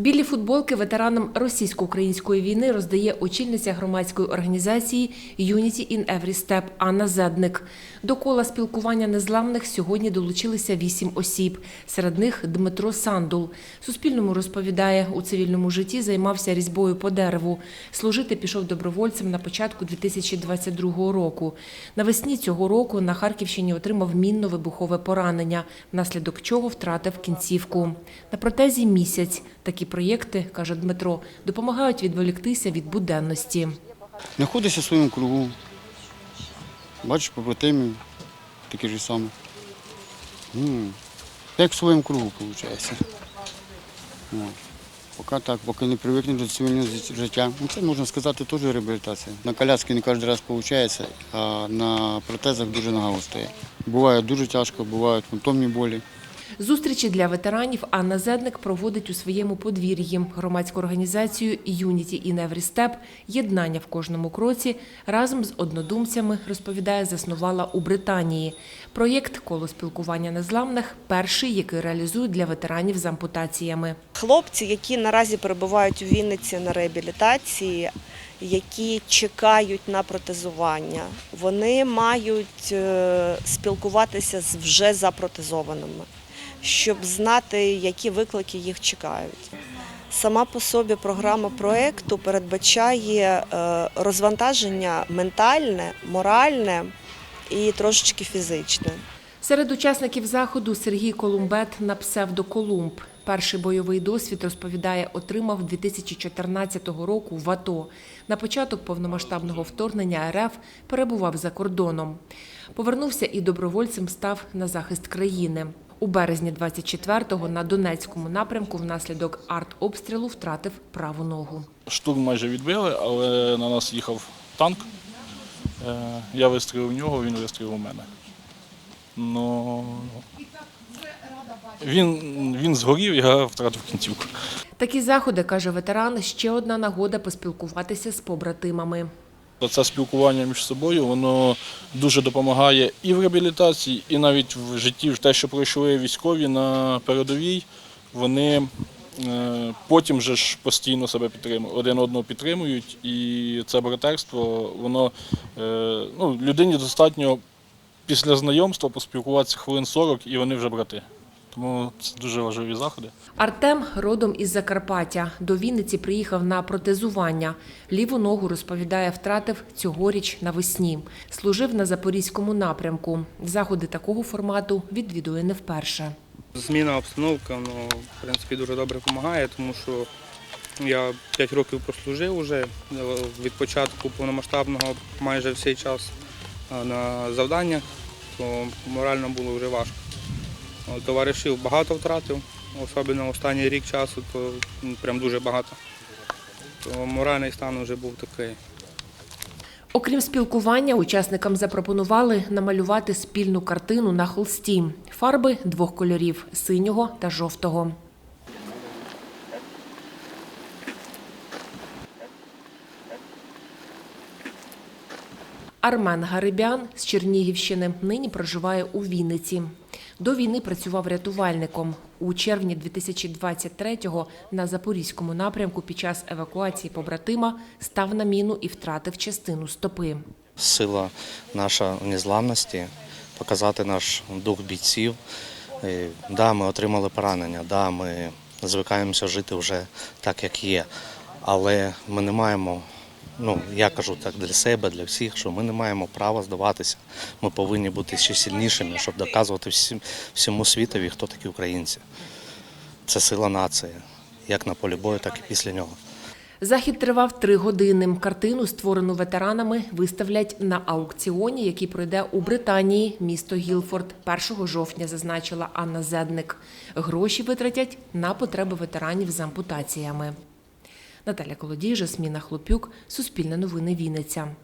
Білі футболки ветеранам російсько-української війни роздає очільниця громадської організації Unity in Every Step Анна Зедник. До кола спілкування незламних сьогодні долучилися вісім осіб. Серед них Дмитро Сандул. Суспільному розповідає, у цивільному житті займався різьбою по дереву. Служити пішов добровольцем на початку 2022 року. Навесні цього року на Харківщині отримав мінно-вибухове поранення, внаслідок чого втратив кінцівку. На протезі місяць. Такі проєкти, каже Дмитро, допомагають відволіктися від буденності. Знаходишся в своєму кругу. Бачиш побратимів, такі ж самі. Як в своєму кругу, виходить. Поки так, поки не привикнеш до цивільного життя. Ну, це можна сказати теж реабілітація. На коляски не кожен раз виходить, а на протезах дуже нога устає. Буває дуже тяжко, бувають фантомні болі. Зустрічі для ветеранів Анна Зедник проводить у своєму подвір'ї. Громадську організацію in Every Step «Єднання в кожному кроці» разом з однодумцями, розповідає, заснувала у Британії. Проєкт «Коло спілкування незламних» – перший, який реалізують для ветеранів з ампутаціями. Хлопці, які наразі перебувають у Вінниці на реабілітації, які чекають на протезування, вони мають е, спілкуватися з вже запротезованими, щоб знати, які виклики їх чекають. Сама по собі програма проєкту передбачає е, розвантаження ментальне, моральне і трошечки фізичне. Серед учасників заходу Сергій Колумбет на псевдо Колумб. Перший бойовий досвід, розповідає, отримав 2014 року в АТО. На початок повномасштабного вторгнення РФ перебував за кордоном. Повернувся і добровольцем став на захист країни. У березні 24-го на Донецькому напрямку внаслідок артобстрілу втратив праву ногу. Штурм майже відбили, але на нас їхав танк. Е, Я вистрілив в нього, він вистрілив у мене. Ну, він, він згорів, я втратив кінцівку. Такі заходи, каже ветеран, ще одна нагода поспілкуватися з побратимами. Це спілкування між собою, воно дуже допомагає і в реабілітації, і навіть в житті, те, що пройшли військові на передовій, вони е, потім же ж постійно себе підтримують, один одного підтримують, і це братерство, воно е, ну, людині достатньо після знайомства поспілкуватися хвилин 40, і вони вже брати. Тому це дуже важливі заходи. Артем родом із Закарпаття. До Вінниці приїхав на протезування. Ліву ногу, розповідає, втратив цьогоріч навесні. Служив на Запорізькому напрямку. Заходи такого формату відвідує не вперше. Зміна обстановки, ну, в принципі, дуже добре допомагає, тому що я 5 років прослужив вже від початку повномасштабного майже всей час на завданнях, то морально було вже важко. От, Товаришів багато втратив, особливо останній рік часу, то м, прям дуже багато. То моральний стан вже був такий. Окрім спілкування, учасникам запропонували намалювати спільну картину на холсті. Фарби двох кольорів синього та жовтого. Армен Гарибян з Чернігівщини нині проживає у Вінниці. До війни працював рятувальником. У червні 2023-го на Запорізькому напрямку під час евакуації побратима став на міну і втратив частину стопи. сила наша незламності, показати наш дух бійців. Е, Да, ми отримали поранення, да, ми звикаємося жити вже так, як є. Але ми не маємо, ну я кажу так для себе, для всіх, що ми не маємо права здаватися. Ми повинні бути ще сильнішими, щоб доказувати всім, всьому світові, хто такі українці. Це сила нації, як на полі бою, так і після нього. Захід тривав три години. Картину, створену ветеранами, виставлять на аукціоні, який пройде у Британії, місто Гілфорд. 1 жовтня зазначила Анна Зедник. Гроші витратять на потреби ветеранів з ампутаціями. Наталя Колодій, Жасміна Хлопюк, Суспільне новини Вінниця.